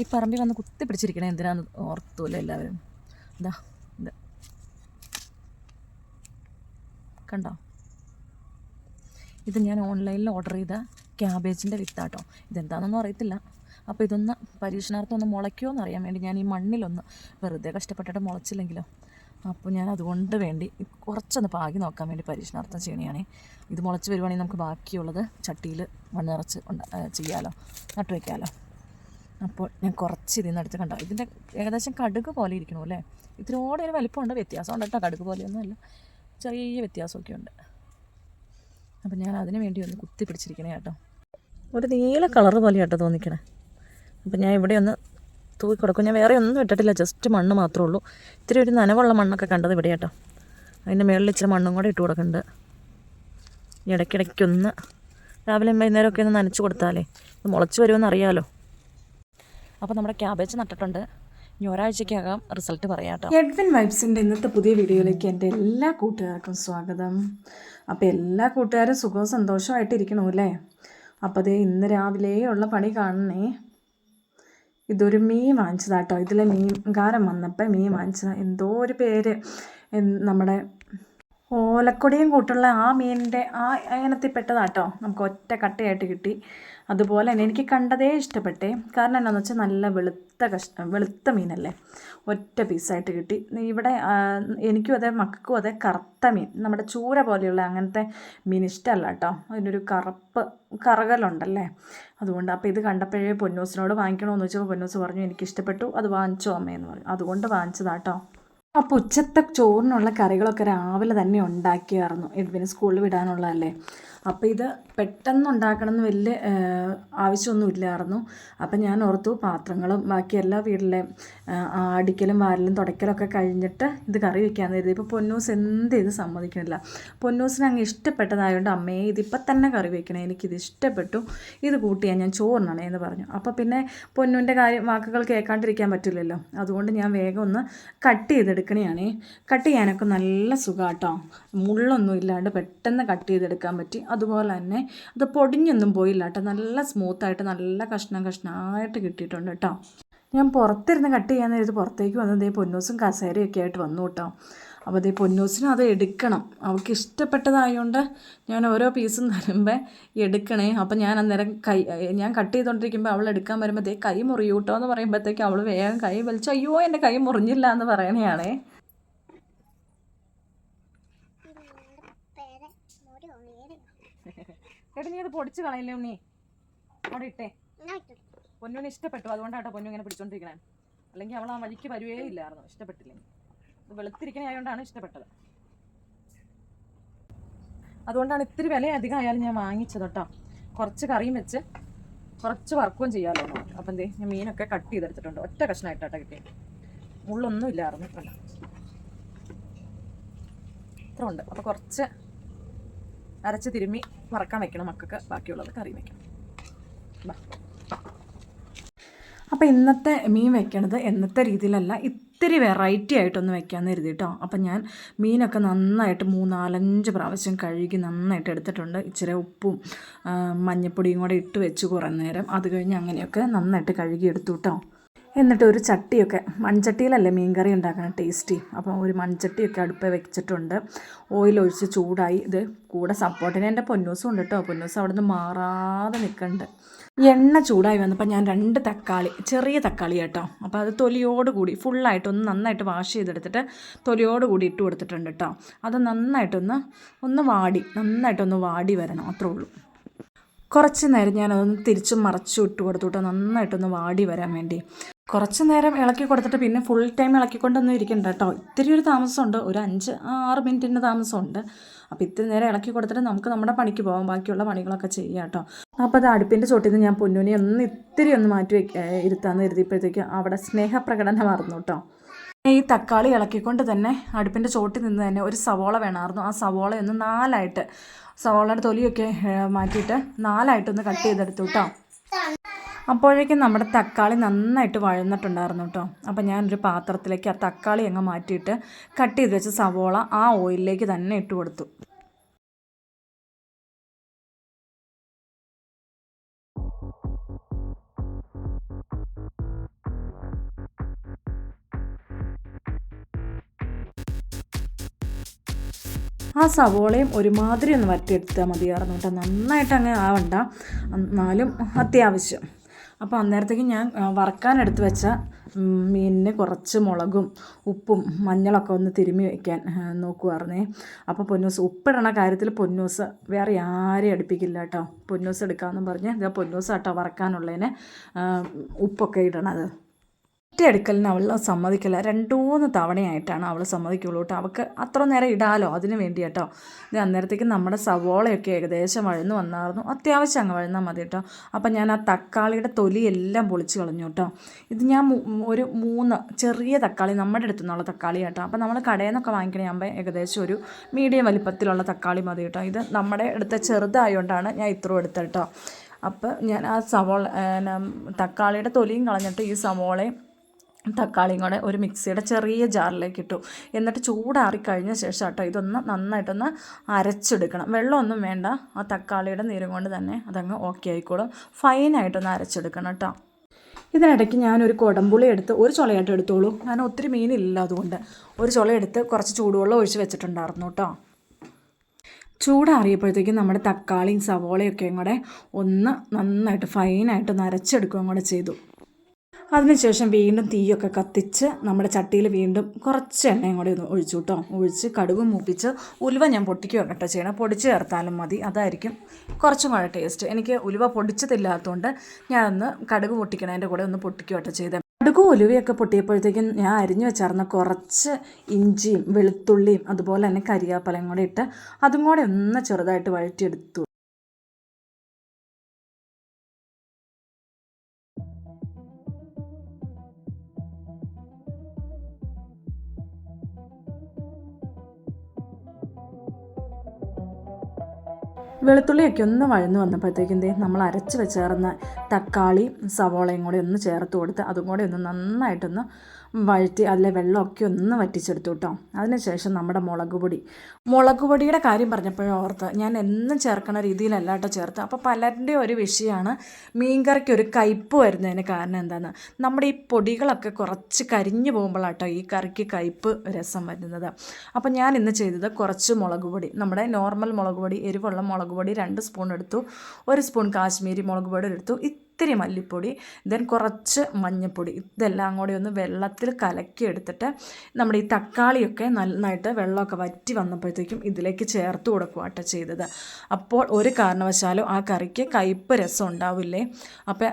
ഈ പറമ്പിൽ വന്ന് കുത്തി പിടിച്ചിരിക്കണേ എന്തിനാന്ന് ഓർത്തൂല എല്ലാവരും. ഇതാ ഇത് കണ്ടോ? ഇത് ഞാൻ ഓൺലൈനിൽ ഓർഡർ ചെയ്ത ക്യാബേജിന്റെ വിത്താട്ടോ. ഇതെന്താണെന്നൊന്നും അറിയത്തില്ല. അപ്പോൾ ഇതൊന്ന് പരീക്ഷണാർത്ഥം ഒന്ന് മുളയ്ക്കുമോ എന്ന് അറിയാൻ വേണ്ടി ഞാൻ ഈ മണ്ണിലൊന്ന് വെറുതെ കഷ്ടപ്പെട്ടിട്ട് മുളച്ചില്ലെങ്കിലോ? അപ്പോൾ ഞാൻ അതുകൊണ്ട് വേണ്ടി കുറച്ചൊന്ന് പാകി നോക്കാൻ വേണ്ടി പരീക്ഷണാർത്ഥം ചെയ്യണേ ഇത് മുളച്ച് വരുവാണെങ്കിൽ നമുക്ക് ബാക്കിയുള്ളത് ചട്ടിയിൽ മണ്ണ് നിറച്ച് ഉണ്ടാ ചെയ്യാമല്ലോ നട്ടു വയ്ക്കാമല്ലോ അപ്പോൾ ഞാൻ കുറച്ച് ഇതിൽ നിന്ന് എടുത്ത് കണ്ടോ? ഇതിന്റെ ഏകദേശം കടുക് പോലെ ഇരിക്കണു അല്ലേ? ഇതിനോട് ഒരു വലിപ്പമുണ്ട് വ്യത്യാസം ഉണ്ട് കേട്ടോ. കടുക് പോലെയൊന്നുമല്ല. ചെറിയ വ്യത്യാസമൊക്കെ ഉണ്ട്. അപ്പം ഞാൻ അതിന് വേണ്ടി ഒന്ന് കുത്തി പിടിച്ചിരിക്കണേ കേട്ടോ. ഒരു നീല കളർ പോലെ കേട്ടോ തോന്നിക്കണേ. അപ്പം ഞാൻ ഇവിടെ ഒന്ന് തൂക്കി കൊടുക്കും. ഞാൻ വേറെ ഒന്നും ഇട്ടിട്ടില്ല ജസ്റ്റ് മണ്ണ് മാത്രമേ ഉള്ളൂ. ഇത്തിരി ഒരു നനവുള്ള മണ്ണൊക്കെ കണ്ടത് ഇവിടെ കേട്ടോ അതിന്റെ മേളിൽ ഇച്ചിരി മണ്ണും കൂടെ ഇട്ട് കൊടുക്കുന്നുണ്ട് ഇടയ്ക്കിടയ്ക്കൊന്ന് രാവിലെ വൈകുന്നേരമൊക്കെ ഒന്ന് നനച്ച് കൊടുത്താലേ ഇത് മുളച്ച് വരുമെന്ന് അറിയാമല്ലോ അപ്പോൾ നമ്മുടെ ക്യാബേജ് നട്ടിട്ടുണ്ട്. ഇനി ഒരാഴ്ചയ്ക്കകം റിസൾട്ട് പറയാം കേട്ടോ. എഡ്വിൻ വൈബ്സിന്റെ ഇന്നത്തെ പുതിയ വീഡിയോയിലേക്ക് എന്റെ എല്ലാ കൂട്ടുകാർക്കും സ്വാഗതം. അപ്പോൾ എല്ലാ കൂട്ടുകാരും സുഖവും സന്തോഷമായിട്ടിരിക്കണു അല്ലേ? അപ്പോൾ അതേ ഇന്ന് രാവിലെ ഉള്ള പണി കാണണേ. ഇതൊരു മീൻ വാങ്ങിച്ചതാട്ടോ ഇതിലെ മീൻകാരൻ വന്നപ്പോൾ മീൻ വാങ്ങിച്ചതാ. എന്തോ ഒരു പേര്. നമ്മുടെ ഓലക്കൊടിയും കൂട്ടുള്ള ആ മീനിന്റെ ആ ഇനത്തിൽപ്പെട്ടതാട്ടോ നമുക്ക് ഒറ്റ കട്ടയായിട്ട് കിട്ടി. അതുപോലെ തന്നെ എനിക്ക് കണ്ടതേ ഇഷ്ടപ്പെട്ടേ. കാരണം എന്നാന്ന് വെച്ചാൽ നല്ല വെളുത്ത കഷ് വെളുത്ത മീനല്ലേ. ഒറ്റ പീസായിട്ട് കിട്ടി. ഇവിടെ എനിക്കും അതെ മക്കൾക്കും അതെ കറുത്ത മീൻ. നമ്മുടെ ചൂര പോലെയുള്ള അങ്ങനത്തെ മീൻ ഇഷ്ടമല്ല കേട്ടോ. അതിനൊരു കറുപ്പ് കറകലുണ്ടല്ലേ. അതുകൊണ്ട് അപ്പോൾ ഇത് കണ്ടപ്പോഴേ പൊന്നൂസിനോട് വാങ്ങിക്കണമെന്ന് വെച്ചപ്പോൾ പൊന്നൂസ് പറഞ്ഞു എനിക്ക് ഇഷ്ടപ്പെട്ടു അത് വാങ്ങിച്ചോ അമ്മയെന്ന് പറഞ്ഞു. അതുകൊണ്ട് വാങ്ങിച്ചതാട്ടോ അപ്പോൾ ഉച്ചത്തെ ചോറിനുള്ള കറികളൊക്കെ രാവിലെ തന്നെ ഉണ്ടാക്കിയായിരുന്നു. എഡ്വിന് സ്കൂളിൽ വിടാനുള്ളതല്ലേ. അപ്പോൾ ഇത് പെട്ടെന്ന് ഉണ്ടാക്കണം എന്ന് വലിയ ഏഹ്, ആവശ്യമൊന്നും ഇല്ലായിരുന്നു അപ്പം ഞാൻ ഓർത്തു പാത്രങ്ങളും ബാക്കി എല്ലാ വീട്ടിലെ അടിക്കലും വാരലും തുടയ്ക്കലൊക്കെ കഴിഞ്ഞിട്ട് ഇത് കറി വെക്കാൻ കരുതി. ഇപ്പോൾ പൊന്നൂസ് എന്ത് ഇത് സമ്മതിക്കണില്ല പൊന്നൂസിന് അങ്ങ് ഇഷ്ടപ്പെട്ടതായതുകൊണ്ട് അമ്മയെ ഇതിപ്പോൾ തന്നെ കറി വെക്കണേ എനിക്കിത് ഇഷ്ടപ്പെട്ടു. ഇത് കൂട്ടിയാൽ ഞാൻ ചോറിനാണേ എന്ന് പറഞ്ഞു. അപ്പോൾ പിന്നെ പൊന്നുവിന്റെ കാര്യം വാക്കുകൾ കേൾക്കാണ്ടിരിക്കാൻ പറ്റില്ലല്ലോ. അതുകൊണ്ട് ഞാൻ വേഗം ഒന്ന് കട്ട് ചെയ്തെടുക്കണേ കട്ട് ചെയ്യാനൊക്കെ നല്ല സുഖമാട്ടോ മുള്ളൊന്നും ഇല്ലാണ്ട് പെട്ടെന്ന് കട്ട് ചെയ്തെടുക്കാൻ പറ്റി. അതുപോലെ തന്നെ അത് പൊടിഞ്ഞൊന്നും പോയില്ല കേട്ടോ നല്ല സ്മൂത്തായിട്ട് നല്ല കഷ്ണം കഷ്ണമായിട്ട് കിട്ടിയിട്ടുണ്ട് കേട്ടോ ഞാൻ പുറത്തിരുന്ന് കട്ട് ചെയ്യാൻ നേരത്ത് പുറത്തേക്ക് വന്നത് ഈ പൊന്നൂസും കസേരയൊക്കെ ആയിട്ട് വന്നു കേട്ടോ അപ്പോൾ അതേ പൊന്നൂസിനും അത് എടുക്കണം. അവൾക്ക് ഇഷ്ടപ്പെട്ടതായതുകൊണ്ട് ഞാൻ ഓരോ പീസും തരുമ്പോൾ എടുക്കണേ. അപ്പം ഞാൻ അന്നേരം കൈ ഞാൻ കട്ട് ചെയ്തുകൊണ്ടിരിക്കുമ്പോൾ അവൾ എടുക്കാൻ വരുമ്പോഴത്തേക്ക് കൈ മുറിയൂട്ടോ എന്ന് പറയുമ്പോഴത്തേക്ക് അവൾ വേഗം കൈ വലിച്ചു അയ്യോ എന്റെ കൈ മുറിഞ്ഞില്ല എന്ന് പറയണയാണേ. എടി നീ അത് പൊടിച്ച് കളയില്ലേ ഉണ്ണി? അവിടെ ഇട്ടേ. പൊന്നുവിന് ഇഷ്ടപ്പെട്ടു. അതുകൊണ്ടാട്ടോ പൊന്നു ഇങ്ങനെ പിടിച്ചോണ്ടിരിക്കണേ. അല്ലെങ്കിൽ അവൾ ആ വഴിക്ക് വരുവേ ഇല്ലായിരുന്നു. ഇഷ്ടപ്പെട്ടില്ലേ. ഇത് വെളുത്തിരിക്കണ ആയതുകൊണ്ടാണ് ഇഷ്ടപ്പെട്ടത്. അതുകൊണ്ടാണ് ഇത്തിരി വില അധികം ആയാലും ഞാൻ വാങ്ങിച്ചത് കേട്ടോ. കുറച്ച് കറിയും വെച്ച് കുറച്ച് വർക്കും ചെയ്യാമല്ലോ. അപ്പം എന്തേ ഞാൻ മീനൊക്കെ കട്ട് ചെയ്തെടുത്തിട്ടുണ്ട്. ഒറ്റ കഷ്ണമായിട്ടാട്ടോ കിട്ടിയത് മുള്ളൊന്നും ഇല്ലായിരുന്നു. ഇത്രല്ല ഇത്ര ഉണ്ട് അപ്പോൾ കുറച്ച് അരച്ച് തിരുമ്മി വറക്കാൻ വെക്കണം മക്കൾക്ക് ബാക്കിയുള്ളത് കറി വെക്കണം. അപ്പോൾ ഇന്നത്തെ മീൻ വെക്കണത് എന്നത്തെ രീതിയിലല്ല ഇത്തിരി വെറൈറ്റി ആയിട്ടൊന്ന് വെക്കാമെന്ന് കരുതി കേട്ടോ അപ്പം ഞാൻ മീനൊക്കെ നന്നായിട്ട് മൂന്നാലഞ്ച് പ്രാവശ്യം കഴുകി നന്നായിട്ട് എടുത്തിട്ടുണ്ട്. ഇച്ചിരി ഉപ്പും മഞ്ഞപ്പൊടിയും കൂടെ ഇട്ട് വെച്ച് കുറേ നേരം. അത് കഴിഞ്ഞ് അങ്ങനെയൊക്കെ നന്നായിട്ട് കഴുകി എടുത്തു കേട്ടോ എന്നിട്ട് ഒരു ചട്ടിയൊക്കെ മൺചട്ടിയിലല്ലേ മീൻകറി ഉണ്ടാക്കണം ടേസ്റ്റി അപ്പോൾ ഒരു മൺചട്ടിയൊക്കെ അടുപ്പ് വെച്ചിട്ടുണ്ട്. ഓയിൽ ഒഴിച്ച് ചൂടായി. ഇത് കൂടെ സപ്പോർട്ടിന് എന്റെ പൊന്നൂസും ഉണ്ട് കേട്ടോ പൊന്നൂസ് അവിടെ നിന്ന് മാറാതെ നിൽക്കുന്നുണ്ട് എണ്ണ ചൂടായി വന്നപ്പോൾ ഞാൻ രണ്ട് തക്കാളി ചെറിയ തക്കാളി കേട്ടോ. അപ്പോൾ അത് തൊലിയോട് കൂടി ഫുള്ളായിട്ട് ഒന്ന് നന്നായിട്ട് വാഷ് ചെയ്തെടുത്തിട്ട് തൊലിയോട് കൂടി ഇട്ട് കൊടുത്തിട്ടുണ്ട് കേട്ടോ അത് നന്നായിട്ടൊന്ന് ഒന്ന് വാടി നന്നായിട്ടൊന്ന് വാടി വരണം അത്രേ ഉള്ളൂ. കുറച്ച് നേരം ഞാനതൊന്ന് തിരിച്ചും മറച്ചും ഇട്ട് കൊടുത്തു കേട്ടോ നന്നായിട്ടൊന്ന് വാടി വരാൻ വേണ്ടി. കുറച്ച് നേരം ഇളക്കി കൊടുത്തിട്ട് പിന്നെ ഫുൾ ടൈം ഇളക്കിക്കൊണ്ടൊന്നും ഇരിക്കണ്ട കേട്ടോ ഇത്തിരി ഒരു താമസമുണ്ട്. ഒരു അഞ്ച് ആറ് മിനിറ്റിന്റെ താമസമുണ്ട്. അപ്പോൾ ഇത്തിരി നേരം ഇളക്കി കൊടുത്തിട്ട് നമുക്ക് നമ്മുടെ പണിക്ക് പോകാം ബാക്കിയുള്ള പണികളൊക്കെ ചെയ്യാം കേട്ടോ അപ്പോൾ അത് അടുപ്പിന്റെ ചോട്ടിൽ നിന്ന് ഞാൻ പൊന്നുനെ ഒന്ന് ഇത്തിരി ഒന്ന് മാറ്റി വെക്ക ഇരുത്താന്ന് കരുതിയപ്പോഴത്തേക്ക് അവിടെ സ്നേഹപ്രകടനം മറന്നു കേട്ടോ ഈ തക്കാളി ഇളക്കിക്കൊണ്ട് തന്നെ അടുപ്പിന്റെ ചോട്ടിൽ നിന്ന് തന്നെ ഒരു സവോള വേണമായിരുന്നു. ആ സവോള ഒന്ന് നാലായിട്ട് സവോളയുടെ തൊലിയൊക്കെ മാറ്റിയിട്ട് നാലായിട്ടൊന്ന് കട്ട് ചെയ്തെടുത്തു കേട്ടോ അപ്പോഴേക്കും നമ്മുടെ തക്കാളി നന്നായിട്ട് വഴന്നിട്ടുണ്ടായിരുന്നു കേട്ടോ. അപ്പോൾ ഞാനൊരു പാത്രത്തിലേക്ക് ആ തക്കാളി അങ്ങ് മാറ്റിയിട്ട് കട്ട് ചെയ്ത് വെച്ച സവോള ആ ഓയിലിലേക്ക് തന്നെ ഇട്ട് കൊടുത്തു. ആ സവോളയും ഒരുമാതിരി ഒന്ന് വറ്റിയെടുത്താൽ മതിയായിരുന്നു കേട്ടോ. നന്നായിട്ട് അങ്ങ് ആവണ്ട. എന്നാലും അത്യാവശ്യം. അപ്പോൾ അന്നേരത്തേക്ക് ഞാൻ വറക്കാനെടുത്ത് വെച്ച മീനിന് കുറച്ച് മുളകും ഉപ്പും മഞ്ഞളൊക്കെ ഒന്ന് തിരുമ്മി വയ്ക്കാൻ നോക്കുമായിരുന്നേ അപ്പോൾ പൊന്നൂസ് ഉപ്പിടണ കാര്യത്തിൽ പൊന്നൂസ് വേറെ ആരെയും അടുപ്പിക്കില്ല കേട്ടോ പൊന്നൂസ് എടുക്കാമെന്നും പറഞ്ഞ് ഇതാ പൊന്നൂസ് കേട്ടോ വറക്കാനുള്ളതിന് ഉപ്പൊക്കെ ഇടണത്. ഒറ്റ അടുക്കലിന് അവൾ സമ്മതിക്കില്ല. രണ്ടു മൂന്ന് തവണയായിട്ടാണ് അവൾ സമ്മതിക്കുള്ളൂ കേട്ടോ. അവൾക്ക് അത്ര നേരം ഇടാലോ അതിന് വേണ്ടി കേട്ടോ. ഇത് അന്നേരത്തേക്ക് നമ്മുടെ സവോളയൊക്കെ ഏകദേശം വഴന്ന് വന്നായിരുന്നു. അത്യാവശ്യം അങ്ങ് വഴന്നാൽ മതി കേട്ടോ. അപ്പം ഞാൻ ആ തക്കാളിയുടെ തൊലി എല്ലാം പൊളിച്ച് കളഞ്ഞു കേട്ടോ. ഇത് ഞാൻ ഒരു മൂന്ന് ചെറിയ തക്കാളി നമ്മുടെ അടുത്തു നിന്നുള്ള തക്കാളി കേട്ടോ. അപ്പം നമ്മൾ കടയിൽ നിന്നൊക്കെ വാങ്ങിക്കണയാകുമ്പോൾ ഏകദേശം ഒരു മീഡിയം വലിപ്പത്തിലുള്ള തക്കാളി മതി കേട്ടോ. ഇത് നമ്മുടെ അടുത്ത ചെറുതായതുകൊണ്ടാണ് ഞാൻ ഇത്രയും എടുത്തത് കേട്ടോ. അപ്പോൾ ഞാൻ ആ സവോള തക്കാളിയുടെ തൊലിയും കളഞ്ഞിട്ട് ഈ സവോളയും തക്കാളിയും കൂടെ ഒരു മിക്സിയുടെ ചെറിയ ജാറിലേക്ക് ഇട്ടു. എന്നിട്ട് ചൂടാറി കഴിഞ്ഞ ശേഷം കേട്ടോ ഇതൊന്ന് നന്നായിട്ടൊന്ന് അരച്ചെടുക്കണം. വെള്ളമൊന്നും വേണ്ട. ആ തക്കാളിയുടെ നീരും കൊണ്ട് തന്നെ അതങ്ങ് ഓക്കെ ആയിക്കോളും. ഫൈനായിട്ടൊന്ന് അരച്ചെടുക്കണം കേട്ടോ ഇതിനിടയ്ക്ക് ഞാനൊരു കുടംപുളി എടുത്ത് ഒരു ചുളയായിട്ട് എടുത്തോളൂ. കാരണം ഒത്തിരി മീനില്ല അതുകൊണ്ട്. ഒരു ചുള എടുത്ത് കുറച്ച് ചൂടുവെള്ളം ഒഴിച്ച് വെച്ചിട്ടുണ്ടായിരുന്നു കേട്ടോ ചൂടാറിയപ്പോഴത്തേക്കും നമ്മുടെ തക്കാളിയും സവോളയൊക്കെയും കൂടെ ഒന്ന് നന്നായിട്ട് ഫൈനായിട്ടൊന്ന് അരച്ചെടുക്കുകയും കൂടെ ചെയ്തു. അതിനുശേഷം വീണ്ടും തീയൊക്കെ കത്തിച്ച് നമ്മുടെ ചട്ടിയിൽ വീണ്ടും കുറച്ച് എണ്ണയും കൂടി ഒന്ന് ഒഴിച്ചു കേട്ടോ. ഒഴിച്ച് കടുക് മൂപ്പിച്ച് ഉലുവ ഞാൻ പൊട്ടിക്കുക കേട്ടോ ചെയ്യണം. പൊടിച്ച് ചേർത്താലും മതി. അതായിരിക്കും കുറച്ചും കൂടെ ടേസ്റ്റ് എനിക്ക് ഉലുവ പൊടിച്ചതില്ലാത്തതുകൊണ്ട് ഞാനൊന്ന് കടുക് പൊട്ടിക്കണതിന്റെ കൂടെ ഒന്ന് പൊട്ടിക്കുക കേട്ടോ ചെയ്തത് കടുകും ഉലുവയൊക്കെ പൊട്ടിയപ്പോഴത്തേക്കും ഞാൻ അരിഞ്ഞു വെച്ചായിരുന്ന കുറച്ച് ഇഞ്ചിയും വെളുത്തുള്ളിയും അതുപോലെ തന്നെ കരിയാപ്പലയും കൂടെ ഇട്ട് അതും കൂടെ ഒന്ന് ചെറുതായിട്ട് വഴറ്റിയെടുത്തു. വെളുത്തുള്ളിയൊക്കെ ഒന്ന് വഴന്നു വന്നപ്പോഴത്തേക്കും ദേ നമ്മൾ അരച്ച് വെച്ചേർന്ന തക്കാളി സവോളയും കൂടി ഒന്ന് ചേർത്ത് കൊടുത്ത് അതും കൂടി ഒന്ന് നന്നായിട്ടൊന്ന് വഴറ്റി അതിലെ വെള്ളമൊക്കെ ഒന്ന് വറ്റിച്ചെടുത്തു കേട്ടോ. അതിനുശേഷം നമ്മുടെ മുളക് പൊടി. മുളക് പൊടിയുടെ കാര്യം പറഞ്ഞപ്പോഴും ഓർത്ത് ഞാൻ എന്നും ചേർക്കണ രീതിയിലല്ല കേട്ടോ ചേർത്ത്. അപ്പോൾ പലരുടെ ഒരു വിഷയമാണ് മീൻകറിക്ക് ഒരു കയ്പ്പ് വരുന്നതിന് കാരണം എന്താണെന്ന് നമ്മുടെ ഈ പൊടികളൊക്കെ കുറച്ച് കരിഞ്ഞു പോകുമ്പോഴാട്ടോ ഈ കറിക്ക് കയ്പ്പ് രസം വരുന്നത്. അപ്പോൾ ഞാൻ ഇന്ന് ചെയ്തത് കുറച്ച് മുളക് പൊടി. നമ്മുടെ നോർമൽ മുളക് പൊടി എരിവുള്ള മുളക് പൊടി രണ്ട് സ്പൂൺ എടുത്തു. ഒരു സ്പൂൺ കാശ്മീരി മുളക് പൊടി എടുത്തു. ഇത്തിരി മല്ലിപ്പൊടി ദെൻ കുറച്ച് മഞ്ഞൾപ്പൊടി ഇതെല്ലാം കൂടി ഒന്ന് വെള്ളത്തിൽ കലക്കി എടുത്തിട്ട് നമ്മുടെ ഈ തക്കാളിയൊക്കെ നന്നായിട്ട് വെള്ളമൊക്കെ വറ്റി വന്നപ്പോഴത്തേക്കും ഇതിലേക്ക് ചേർത്ത് കൊടുക്കുകയാട്ടോ ചെയ്തത്. അപ്പോൾ ഒരു കാരണവശാലും ആ കറിക്ക് കയ്പ്പ് രസം ഉണ്ടാവില്ലേ? അപ്പോൾ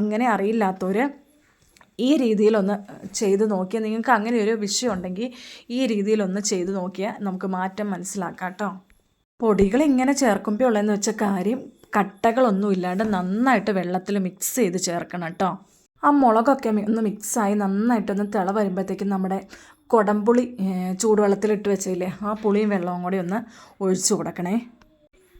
അങ്ങനെ അറിയില്ലാത്തവർ ഈ രീതിയിലൊന്ന് ചെയ്ത് നോക്കിയാൽ നിങ്ങൾക്ക് അങ്ങനെ ഒരു വിഷയം ഉണ്ടെങ്കിൽ ഈ രീതിയിലൊന്ന് ചെയ്ത് നോക്കിയാൽ നമുക്ക് മാറ്റം മനസ്സിലാക്കാം കേട്ടോ. പൊടികൾ ഇങ്ങനെ ചേർക്കുമ്പോൾ ഉള്ളതെന്ന് വെച്ച കാര്യം കട്ടകളൊന്നും ഇല്ലാണ്ട് നന്നായിട്ട് വെള്ളത്തിൽ മിക്സ് ചെയ്ത് ചേർക്കണം കേട്ടോ ആ മുളകൊക്കെ ഒന്ന് മിക്സായി നന്നായിട്ടൊന്ന് തിള വരുമ്പോഴത്തേക്കും നമ്മുടെ കൊടംപുളി ചൂടുവെള്ളത്തിലിട്ട് വെച്ചില്ലേ ആ പുളിയും വെള്ളവും കൂടി ഒന്ന് ഒഴിച്ചു കൊടുക്കണേ.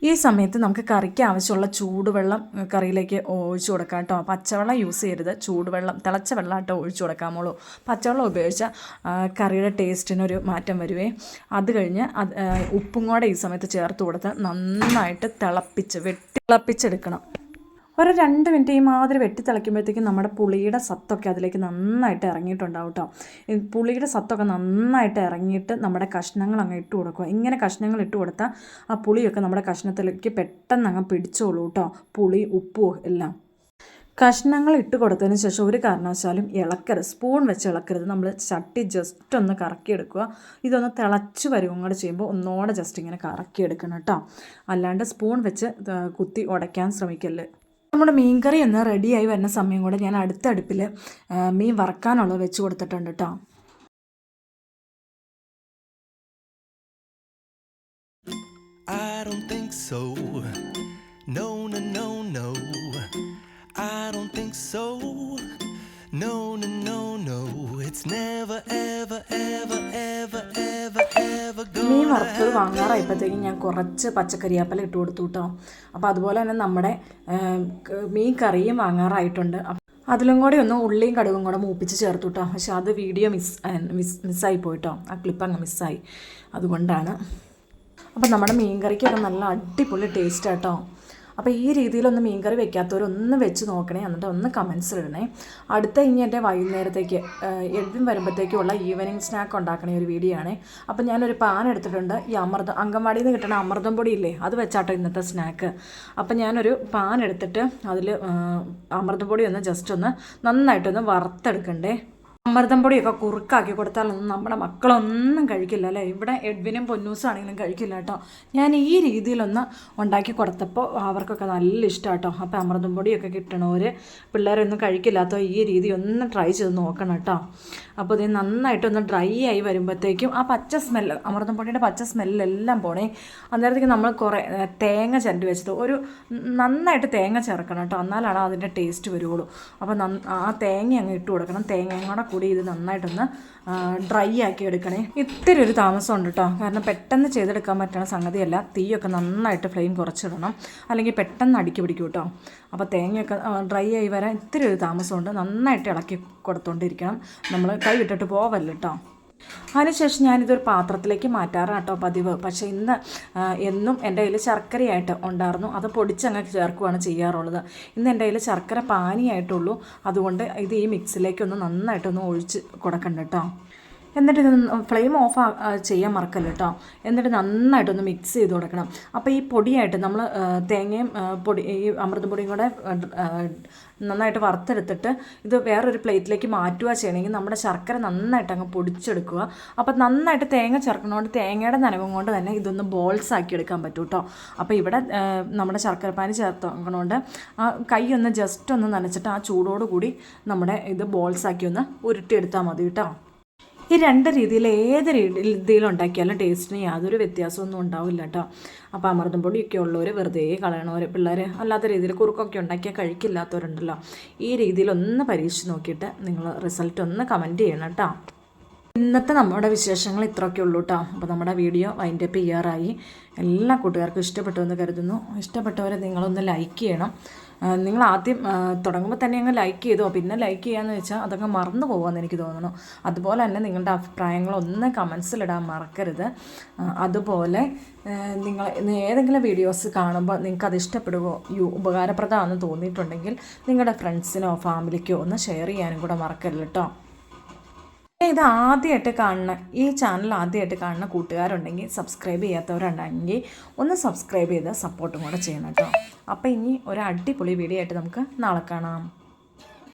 ഈ സമയത്ത് നമുക്ക് കറിക്ക് ആവശ്യമുള്ള ചൂടുവെള്ളം കറിയിലേക്ക് ഒഴിച്ചു കൊടുക്കാം കേട്ടോ. പച്ചവെള്ളം യൂസ് ചെയ്യരുത്. ചൂടുവെള്ളം തിളച്ച വെള്ളം കേട്ടോ ഒഴിച്ചു കൊടുക്കാമുള്ളൂ പച്ചവെള്ളം ഉപയോഗിച്ചാൽ കറിയുടെ ടേസ്റ്റിനൊരു മാറ്റം വരുവേ. അത് കഴിഞ്ഞ് അത് ഉപ്പും കൂടെ ഈ സമയത്ത് ചേർത്ത് കൊടുത്ത് നന്നായിട്ട് തിളപ്പിച്ച് വെട്ടി തിളപ്പിച്ചെടുക്കണം. ഒരു രണ്ട് മിനിറ്റ് ഈ മാതിരി വെട്ടി തിളയ്ക്കുമ്പോഴത്തേക്കും നമ്മുടെ പുളിയുടെ സത്തൊക്കെ അതിലേക്ക് നന്നായിട്ട് ഇറങ്ങിയിട്ടുണ്ടാവും കേട്ടോ പുളിയുടെ സത്തൊക്കെ നന്നായിട്ട് ഇറങ്ങിയിട്ട് നമ്മുടെ കഷ്ണങ്ങൾ അങ്ങ് ഇട്ട് കൊടുക്കുക. ഇങ്ങനെ കഷ്ണങ്ങൾ ഇട്ട് കൊടുത്താൽ ആ പുളിയൊക്കെ നമ്മുടെ കഷ്ണത്തിലേക്ക് പെട്ടെന്ന് അങ്ങ് പിടിച്ചോളൂ കേട്ടോ പുളി ഉപ്പും എല്ലാം. കഷ്ണങ്ങൾ ഇട്ട് കൊടുത്തതിന് ശേഷം ഒരു കാരണവശാലും ഇളക്കരുത്. സ്പൂൺ വെച്ച് ഇളക്കരുത്. നമ്മൾ ചട്ടി ജസ്റ്റ് ഒന്ന് കറക്കിയെടുക്കുക. ഇതൊന്ന് തിളച്ച് വരുവും കൂടെ ചെയ്യുമ്പോൾ. ഒന്നോടെ ജസ്റ്റ് ഇങ്ങനെ കറക്കിയെടുക്കണം കേട്ടോ അല്ലാണ്ട് സ്പൂൺ വെച്ച് കുത്തി ഉടയ്ക്കാൻ ശ്രമിക്കല്ല്. നമ്മുടെ മീൻ മീൻകറി ഒന്ന് റെഡിയായി വരുന്ന സമയം കൂടെ ഞാൻ അടുത്ത അടുപ്പിൽ മീൻ വറക്കാനുള്ളത് വെച്ച് കൊടുത്തിട്ടുണ്ട് കേട്ടോ I don't think so. No, no, no, no. I don't think so. No, no, no, no. It's never, ever, ever, വാങ്ങാറായപ്പോഴത്തേക്കും ഞാൻ കുറച്ച് പച്ചക്കറിയാപ്പല ഇട്ട് കൊടുത്തു കേട്ടോ. അപ്പോൾ അതുപോലെ തന്നെ നമ്മുടെ മീൻ കറിയും വാങ്ങാറായിട്ടുണ്ട്. അതിലും കൂടി ഒന്ന് ഉള്ളിയും കടുകും കൂടെ മൂപ്പിച്ച് ചേർത്തു കേട്ടോ. പക്ഷെ അത് വീഡിയോ മിസ് മിസ് മിസ്സായി പോയിട്ടോ ആ ക്ലിപ്പ് അങ്ങ് മിസ്സായി. അതുകൊണ്ടാണ്. അപ്പോൾ നമ്മുടെ മീൻ കറിക്കൊക്കെ നല്ല അടിപൊളി ടേസ്റ്റ് കേട്ടോ. അപ്പോൾ ഈ രീതിയിലൊന്ന് മീൻകറി വെക്കാത്തവരൊന്ന് വെച്ച് നോക്കണേ എന്നിട്ട് ഒന്ന് കമൻസ് ഇടണേ. അടുത്ത ഇനി എന്റെ വൈകുന്നേരത്തേക്ക് എഴുതും വരുമ്പോഴത്തേക്കുള്ള ഈവനിങ് സ്നാക്ക് ഉണ്ടാക്കണ ഒരു വീഡിയോ ആണ്. അപ്പോൾ ഞാനൊരു പാൻ എടുത്തിട്ടുണ്ട് ഈ അമൃതം അംഗൻവാടിയിൽ നിന്ന് കിട്ടണ അമൃതം പൊടി ഇല്ലേ അത് വെച്ചാട്ടോ ഇന്നത്തെ സ്നാക്ക് അപ്പം ഞാനൊരു പാൻ എടുത്തിട്ട് അതിൽ അമൃതം പൊടി ഒന്ന് ജസ്റ്റ് ഒന്ന് നന്നായിട്ടൊന്ന് വറുത്തെടുക്കണ്ടേ. അമൃതം പൊടിയൊക്കെ കുറുക്കാക്കി കൊടുത്താലൊന്നും നമ്മുടെ മക്കളൊന്നും കഴിക്കില്ല അല്ലേ? ഇവിടെ എഡ്വിനും പൊന്നൂസും ആണെങ്കിലും കഴിക്കില്ല കേട്ടോ. ഞാൻ ഈ രീതിയിലൊന്ന് ഉണ്ടാക്കി കൊടുത്തപ്പോൾ അവർക്കൊക്കെ നല്ല ഇഷ്ടം കേട്ടോ. അപ്പോൾ അമൃതം പൊടിയൊക്കെ കിട്ടണവർ പിള്ളേരൊന്നും കഴിക്കില്ലാത്തോ? ഈ രീതി ഒന്ന് ട്രൈ ചെയ്ത് നോക്കണം കേട്ടോ. അപ്പോൾ ഇത് നന്നായിട്ടൊന്ന് ഡ്രൈ ആയി വരുമ്പോഴത്തേക്കും ആ പച്ച സ്മെല്ല് അമൃതം പൊടിയുടെ പച്ച സ്മെല്ലെല്ലാം പോണേ. അന്നേരത്തേക്ക് നമ്മൾ കുറേ തേങ്ങ ചിരണ്ടി വെച്ചത്. ഒരു നന്നായിട്ട് തേങ്ങ ചേർക്കണം കേട്ടോ. എന്നാലാണ് അതിന്റെ ടേസ്റ്റ് വരുള്ളൂ അപ്പോൾ ആ തേങ്ങ അങ്ങ് ഇട്ട് കൊടുക്കണം. തേങ്ങയും കൂടെ കൂടി ഇത് നന്നായിട്ടൊന്ന് ഡ്രൈ ആക്കി എടുക്കണേ. ഇത്തിരി ഒരു താമസം ഉണ്ട് കേട്ടോ കാരണം പെട്ടെന്ന് ചെയ്തെടുക്കാൻ പറ്റുന്ന സംഗതിയല്ല. തീയൊക്കെ നന്നായിട്ട് ഫ്ലെയിം കുറച്ചിടണം. അല്ലെങ്കിൽ പെട്ടെന്ന് അടുക്കി പിടിക്കും കേട്ടോ അപ്പോൾ തേങ്ങയൊക്കെ ഡ്രൈ ആയി വരാൻ ഇത്തിരി ഒരു താമസമുണ്ട്. നന്നായിട്ട് ഇളക്കി കൊടുത്തോണ്ടിരിക്കണം. നമ്മൾ കൈ വിട്ടിട്ട് പോവല്ലോ കേട്ടോ അതിനുശേഷം ഞാനിതൊരു പാത്രത്തിലേക്ക് മാറ്റാറാണ് കേട്ടോ പതിവ്. പക്ഷേ ഇന്ന് എന്നും എന്റെ കയ്യിൽ ശർക്കരയായിട്ട് ഉണ്ടായിരുന്നു. അത് പൊടിച്ചങ്ങ് ചേർക്കുകയാണ് ചെയ്യാറുള്ളത്. ഇന്ന് എന്റെ കയ്യിൽ ശർക്കര പാനിയായിട്ടുള്ളൂ. അതുകൊണ്ട് ഇത് ഈ മിക്സിലേക്കൊന്ന് നന്നായിട്ടൊന്ന് ഒഴിച്ച് കൊടുക്കണ്ട കേട്ടോ എന്നിട്ട് ഇത് ഫ്ലെയിം ഓഫ് ചെയ്യാൻ മറക്കല്ല കേട്ടോ എന്നിട്ട് നന്നായിട്ടൊന്ന് മിക്സ് ചെയ്ത് കൊടുക്കണം. അപ്പോൾ ഈ പൊടിയായിട്ട് നമ്മൾ തേങ്ങയും പൊടി ഈ അമൃതപ്പൊടിയും കൂടെ ആ, ആ, നന്നായിട്ട് വറുത്തെടുത്തിട്ട് ഇത് വേറൊരു പ്ലേറ്റിലേക്ക് മാറ്റുക ചെയ്യണമെങ്കിൽ നമ്മുടെ ശർക്കര നന്നായിട്ട് അങ്ങ് പൊടിച്ചെടുക്കുക. അപ്പോൾ നന്നായിട്ട് തേങ്ങ ചേർക്കണോണ്ട് തേങ്ങയുടെ നനവും കൊണ്ട് തന്നെ ഇതൊന്ന് ബോൾസ് ആക്കി എടുക്കാൻ പറ്റും കേട്ടോ അപ്പോൾ ഇവിടെ നമ്മുടെ ശർക്കരപ്പാനി ചേർക്കണോണ്ട് ആ കൈ ഒന്ന് ജസ്റ്റ് ഒന്ന് നനച്ചിട്ട് ആ ചൂടോടുകൂടി നമ്മുടെ ഇത് ബോൾസ് ആക്കി ഒന്ന് ഉരുട്ടിയെടുത്താൽ മതി കേട്ടോ ഈ രണ്ട് രീതിയിൽ ഏത് രീതിയിൽ ഉണ്ടാക്കിയാലും ടേസ്റ്റിന് യാതൊരു വ്യത്യാസമൊന്നും ഉണ്ടാവില്ല കേട്ടോ അപ്പോൾ അമൃതം പൊടിയൊക്കെ ഉള്ളവർ വെറുതെ കളയണവർ പിള്ളേർ അല്ലാത്ത രീതിയിൽ കുറുക്കൊക്കെ ഉണ്ടാക്കിയാൽ കഴിക്കില്ലാത്തവരുണ്ടല്ലോ. ഈ രീതിയിൽ ഒന്ന് പരീക്ഷിച്ച് നോക്കിയിട്ട് നിങ്ങൾ റിസൾട്ട് ഒന്ന് കമന്റ് ചെയ്യണം കേട്ടോ ഇന്നത്തെ നമ്മുടെ വിശേഷങ്ങൾ ഇത്രയൊക്കെ ഉള്ളൂ കേട്ടോ അപ്പോൾ നമ്മുടെ വീഡിയോ വൈൻഡപ്പ് ചെയ്യാറായി. എല്ലാ കൂട്ടുകാർക്കും ഇഷ്ടപ്പെട്ടു എന്ന് കരുതുന്നു. ഇഷ്ടപ്പെട്ടവരെ നിങ്ങളൊന്ന് ലൈക്ക് ചെയ്യണം. നിങ്ങൾ ആദ്യം തുടങ്ങുമ്പോൾ തന്നെ അങ്ങ് ലൈക്ക് ചെയ്തോ പിന്നെ ലൈക്ക് ചെയ്യാന്ന് വെച്ചാൽ അതൊക്കെ മറന്നു പോകുമെന്ന് എനിക്ക് തോന്നുന്നു. അതുപോലെ തന്നെ നിങ്ങളുടെ അഭിപ്രായങ്ങളൊന്ന് കമൻസിലിടാൻ മറക്കരുത്. അതുപോലെ നിങ്ങൾ ഏതെങ്കിലും വീഡിയോസ് കാണുമ്പോൾ നിങ്ങൾക്ക് അത് ഇഷ്ടപ്പെടുകയോ യു ഉപകാരപ്രദമാണെന്ന് തോന്നിയിട്ടുണ്ടെങ്കിൽ നിങ്ങളുടെ ഫ്രണ്ട്സിനോ ഫാമിലിക്കോ ഒന്ന് ഷെയർ ചെയ്യാനും കൂടെ മറക്കരുത് കേട്ടോ ഇത് ആദ്യമായിട്ട് കാണുന്ന ഈ ചാനൽ ആദ്യമായിട്ട് കാണുന്ന കൂട്ടുകാരുണ്ടെങ്കിൽ സബ്സ്ക്രൈബ് ചെയ്യാത്തവരുണ്ടെങ്കിൽ ഒന്ന് സബ്സ്ക്രൈബ് ചെയ്ത് സപ്പോർട്ടും കൂടെ ചെയ്യണം കേട്ടോ. അപ്പോൾ ഇനി ഒരു അടിപൊളി വീഡിയോ ആയിട്ട് നമുക്ക് നാളെ കാണാം.